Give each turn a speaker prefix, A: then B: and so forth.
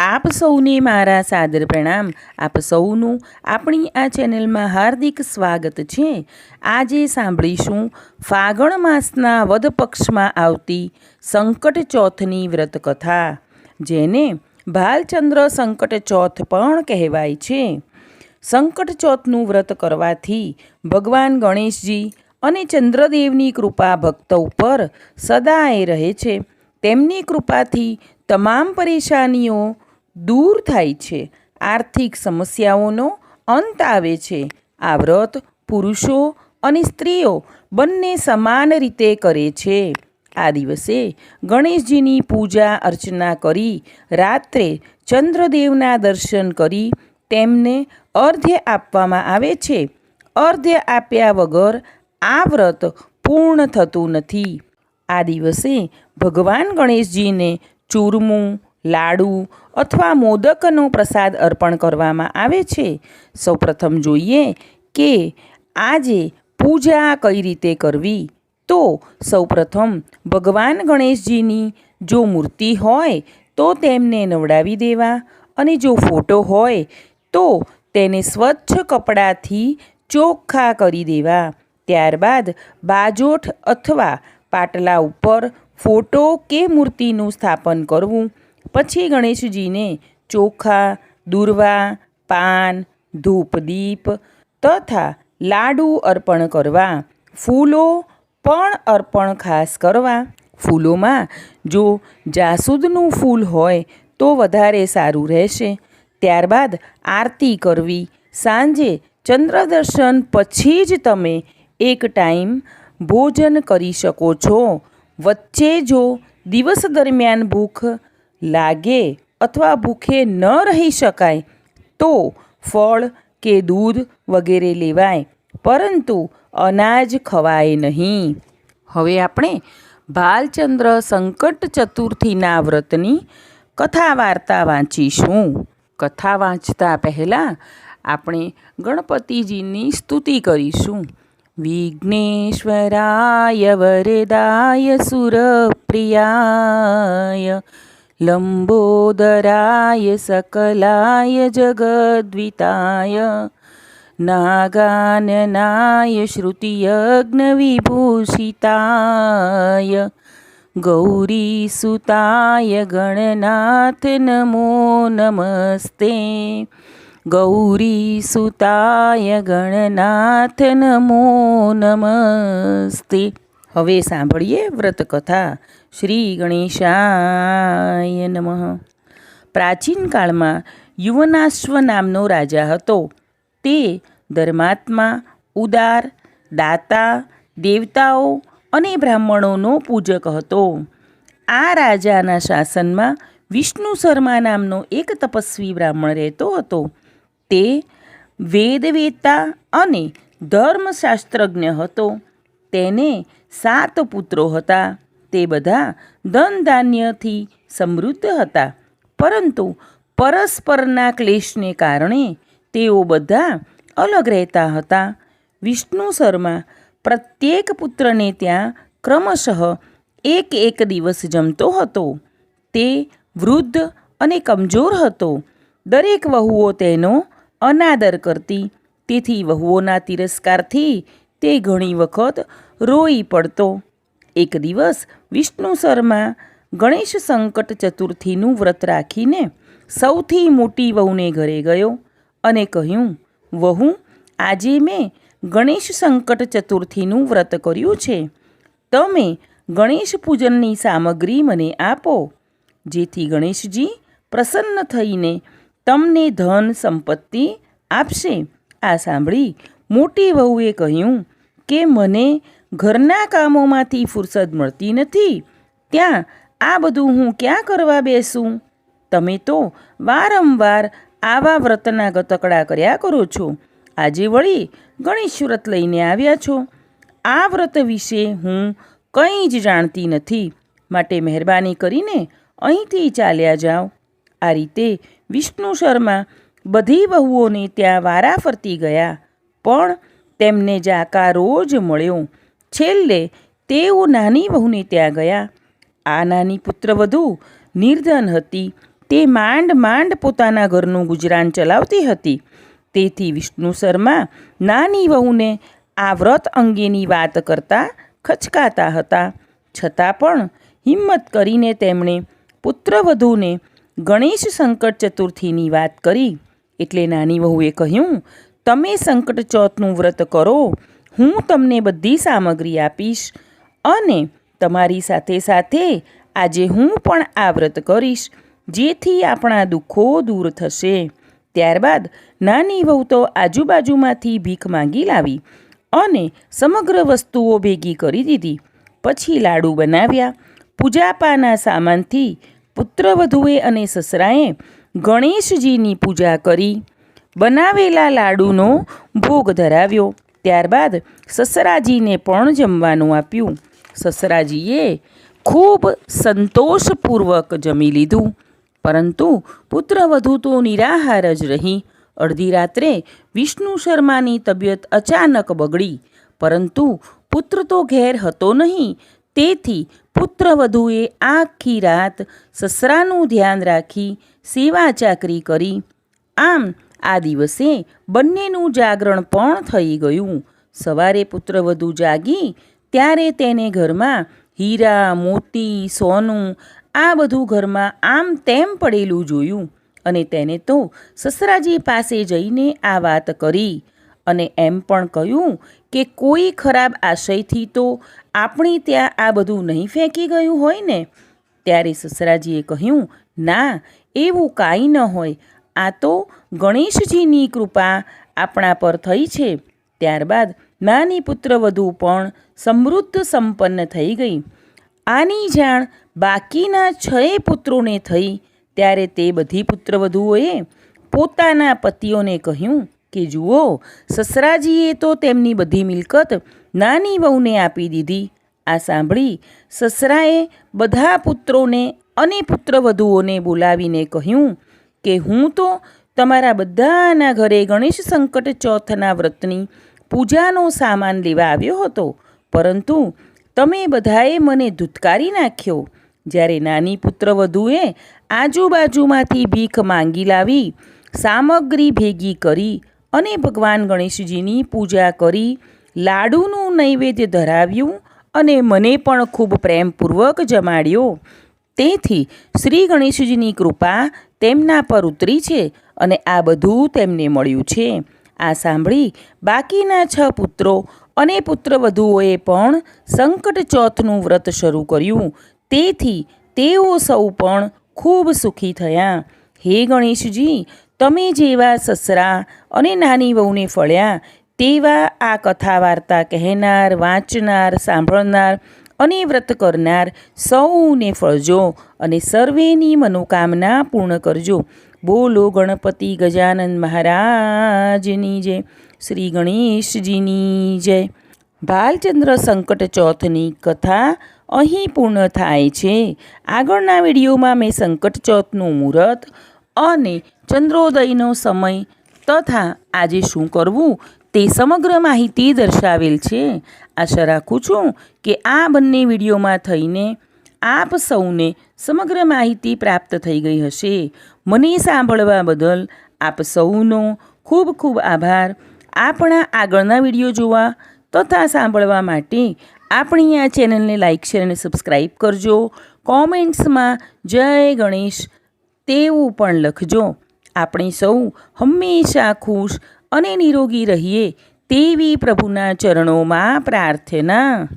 A: આપ સૌને મારા સાદર પ્રણામ. આપ સૌનું આપણી આ ચેનલમાં હાર્દિક સ્વાગત છે. આજે સાંભળીશું, ફાગણ માસના વદ પક્ષમાં આવતી સંકટ ચોથની વ્રત કથા જેને ભાલચંદ્ર સંકટ ચોથ પણ કહેવાય છે. સંકટ ચોથનું વ્રત કરવાથી ભગવાન ગણેશજી અને ચંદ્રદેવની કૃપા ભક્તો ઉપર સદાય રહે છે. તેમની કૃપાથી તમામ પરેશાનીઓ દૂર થાય છે. આર્થિક સમસ્યાઓનો અંત આવે છે. આ વ્રત પુરુષો અને સ્ત્રીઓ બંને સમાન રીતે કરે છે. આ દિવસે ગણેશજીની પૂજા અર્ચના કરી, રાત્રે ચંદ્રદેવના દર્શન કરી તેમને અર્ધ્ય આપવામાં આવે છે. અર્ધ્ય આપ્યા વગર આ વ્રત પૂર્ણ થતું નથી. આ દિવસે ભગવાન ગણેશજીને ચૂરમું લાડુ અથવા મોદકનો પ્રસાદ અર્પણ કરવામાં આવે છે. સૌપ્રથમ જોઈએ કે આજે પૂજા કઈ રીતે કરવી? તો સૌપ્રથમ ભગવાન ગણેશજીની જો મૂર્તિ હોય તો તેમને નવડાવી દેવા અને જો ફોટો હોય તો તેને સ્વચ્છ કપડાથી ચોખ્ખા કરી દેવા. ત્યારબાદ બાજોઠ અથવા પાટલા ઉપર ફોટો કે મૂર્તિનું સ્થાપન કરવું. પછી ગણેશજીને ચોખા, દુર્વા, પાન ધૂપદીપ તથા લાડુ અર્પણ કરવા, ફૂલો પણ અર્પણ ખાસ કરવા. ફૂલોમાં જો જાસૂદનું ફૂલ હોય તો વધારે સારું રહેશે. ત્યારબાદ આરતી કરવી. સાંજે ચંદ્રદર્શન પછી જ તમે એક ટાઈમ ભોજન કરી શકો છો. વચ્ચે જો દિવસ દરમિયાન ભૂખ લાગે અથવા ભૂખે ન રહી શકાય, તો ફળ કે દૂધ વગેરે લેવાય, પરંતુ અનાજ ખવાય નહીં. હવે આપણે ભાલચંદ્ર સંકટ ચતુર્થીના વ્રતની કથા વાર્તા વાંચીશું. કથા વાંચતા પહેલાં આપણે ગણપતિજીની સ્તુતિ કરીશું. વિઘ્નેશ્વરાય વરદાય સુરપ્રિયાય लम्बोदराय सकलाय जगद्विताय नागाननाय श्रुतियज्ञविभूषिताय गौरीसुताय गणनाथ नमो नमस्ते गौरीसुताय गणनाथ नमो नमस्ते। હવે સાંભળીએ વ્રતકથા. શ્રી ગણેશાય નમઃ. પ્રાચીન કાળમાં યુવનાશ્વ નામનો રાજા હતો. તે ધર્માત્મા, ઉદાર, દાતા, દેવતાઓ અને બ્રાહ્મણોનો પૂજક હતો. આ રાજાના શાસનમાં વિષ્ણુ શર્મા નામનો એક તપસ્વી બ્રાહ્મણ રહેતો હતો. તે વેદવેતા અને ધર્મશાસ્ત્રજ્ઞ હતો. તેને સાત પુત્રો હતા. તે બધા ધન ધાન્યથી સમૃદ્ધ હતા. પરંતુ પરસ્પરના ક્લેશને કારણે તેઓ બધા અલગ રહેતા હતા. વિષ્ણુ શર્મા પ્રત્યેક પુત્રને ત્યાં ક્રમશઃ એક એક દિવસ જમતો હતો. તે વૃદ્ધ અને કમજોર હતો. દરેક વહુઓ તેનો અનાદર કરતી. તેથી વહુઓના તિરસ્કારથી તે ઘણી વખત રોઈ પડતો. એક દિવસ વિષ્ણુ શર્મા ગણેશ સંકટ ચતુર્થીનું વ્રત રાખીને સૌથી મોટી વહુને ઘરે ગયો અને કહ્યું, વહુ, આજે મેં ગણેશ સંકટ ચતુર્થીનું વ્રત કર્યું છે. તમે ગણેશ પૂજનની સામગ્રી મને આપો. જેથી ગણેશજી પ્રસન્ન થઈને તમને ધન સંપત્તિ આપશે. આ સાંભળી મોટી વહુએ કહ્યું કે મને ઘરના કામોમાંથી ફુરસદ મળતી નથી. ત્યાં આ બધું હું ક્યાં કરવા બેસું? તમે તો વારંવાર આવા વ્રતના ગતકડા કર્યા કરો છો. આજે વળી ગણેશ વ્રત લઈને આવ્યા છો. આ વ્રત વિશે હું કંઈ જ જાણતી નથી. માટે મહેરબાની કરીને અહીંથી ચાલ્યા જાઓ. આ રીતે વિષ્ણુ શર્મા બધી વહુઓને ત્યાં વારા ફરતી ગયા. પણ તેમને જાકારો જ મળ્યો. છેલ્લે તેઓ નાની વહુને ત્યાં ગયા. આ નાની પુત્રવધુ નિર્ધન હતી. તે માંડ માંડ પોતાના ઘરનું ગુજરાન ચલાવતી હતી. તેથી વિષ્ણુ શર્મા નાની વહુને આ વ્રત અંગેની વાત કરતા ખચકાતા હતા. છતાં પણ હિંમત કરીને તેમણે પુત્રવધૂને ગણેશ સંકટ ચતુર્થીની વાત કરી. એટલે નાની વહુએ કહ્યું તમે સંકટ ચોથનું વ્રત કરો, હું તમને બધી સામગ્રી આપીશ અને તમારી સાથે સાથે આજે હું પણ આ વ્રત કરીશ, જેથી આપણા દુઃખો દૂર થશે. ત્યારબાદ નાની વહુ તો આજુબાજુમાંથી ભીખ માંગી લાવી અને સમગ્ર વસ્તુઓ ભેગી કરી દીધી. પછી લાડુ બનાવ્યા. પૂજાપાના સામાનથી પુત્રવધુએ અને સસરાએ ગણેશજીની પૂજા કરી. બનાવેલા લાડુનો ભોગ ધરાવ્યો. ત્યારબાદ સસરાજીને પણ જમવાનું આપ્યું. સસરાજીએ ખૂબ સંતોષપૂર્વક જમી લીધું. પરંતુ પુત્રવધુ તો નિરાહાર જ રહી. અડધી રાત્રે વિષ્ણુ શર્માની તબિયત અચાનક બગડી. પરંતુ પુત્ર તો ઘેર હતો નહીં. તેથી પુત્રવધુએ આખી રાત સસરાનું ધ્યાન રાખી સેવા ચાકરી કરી. આમ આ દિવસે બંનેનું જાગરણ પણ થઈ ગયું. સવારે પુત્રવધુ જાગી, ત્યારે તેને ઘરમાં હીરા, મોતી, સોનું આ બધું ઘરમાં આમ તેમ પડેલું જોયું અને તેને તો સસરાજી પાસે જઈને આ વાત કરી અને એમ પણ કહ્યું કે કોઈ ખરાબ આશયથી તો આપણી ત્યાં આ બધું નહીં ફેંકી ગયું હોય ને? ત્યારે સસરાજીએ કહ્યું, ના, એવું કાંઈ ન હોય. આ તો ગણેશજીની કૃપા આપણા પર થઈ છે. ત્યારબાદ નાની પુત્રવધુ પણ સમૃદ્ધ સંપન્ન થઈ ગઈ. આની જાણ બાકીના છ પુત્રોને થઈ. ત્યારે તે બધી પુત્રવધુઓએ પોતાના પતિઓને કહ્યું કે, જુઓ, સસરાજીએ તો તેમની બધી મિલકત નાની વહુને આપી દીધી. આ સાંભળી સસરાએ બધા પુત્રોને અને પુત્રવધુઓને બોલાવીને કહ્યું કે હું તો તમારા બધાના ઘરે ગણેશ સંકટ ચોથના વ્રતની પૂજાનો સામાન લેવા આવ્યો હતો. પરંતુ તમે બધાએ મને ધૂતકારી નાખ્યો. જ્યારે નાની પુત્રવધુએ આજુબાજુમાંથી ભીખ માંગી લાવી, સામગ્રી ભેગી કરી અને ભગવાન ગણેશજીની પૂજા કરી, લાડુનું નૈવેદ્ય ધરાવ્યું અને મને પણ ખૂબ પ્રેમપૂર્વક જમાડ્યો. તેથી શ્રી ગણેશજીની કૃપા તેમના પર ઉતરી છે અને આ બધું તેમને મળ્યું છે. આ સાંભળી બાકીના છ પુત્રો અને પુત્રવધુઓએ પણ સંકટ ચોથનું વ્રત શરૂ કર્યું. તેથી તેઓ સૌ પણ ખૂબ સુખી થયા. હે ગણેશજી, તમે જેવા સસરા અને નાની વહુને ફળ્યા, તેવા આ કથા વાર્તા કહેનાર, વાંચનાર, સાંભળનાર અને વ્રત કરનાર સૌને ફળજો અને સર્વેની મનોકામના પૂર્ણ કરજો. બોલો ગણપતિ ગજાનંદ મહારાજની જય. શ્રી ગણેશજીની જય. ભાલચંદ્ર સંકટ ચોથની કથા અહીં પૂર્ણ થાય છે. આગળના વિડીયોમાં મેં સંકટ ચોથનું મુહૂર્ત અને ચંદ્રોદયનો સમય તથા આજે શું કરવું તે સમગ્ર માહિતી દર્શાવેલ છે. આશા રાખું છું કે આ બંને વિડીયોમાં થઈને આપ સૌને સમગ્ર માહિતી પ્રાપ્ત થઈ ગઈ હશે. મને સાંભળવા બદલ આપ સૌનો ખૂબ ખૂબ આભાર. આપણા આગળના વીડિયો જોવા તથા સાંભળવા માટે આપણી આ ચેનલને લાઇક શેર અને સબસ્ક્રાઈબ કરજો. કોમેન્ટ્સમાં જય ગણેશ તેવું પણ લખજો. આપણે સૌ હંમેશા ખુશ અને નિરોગી રહીએ તેવી પ્રભુના ચરણોમાં પ્રાર્થના.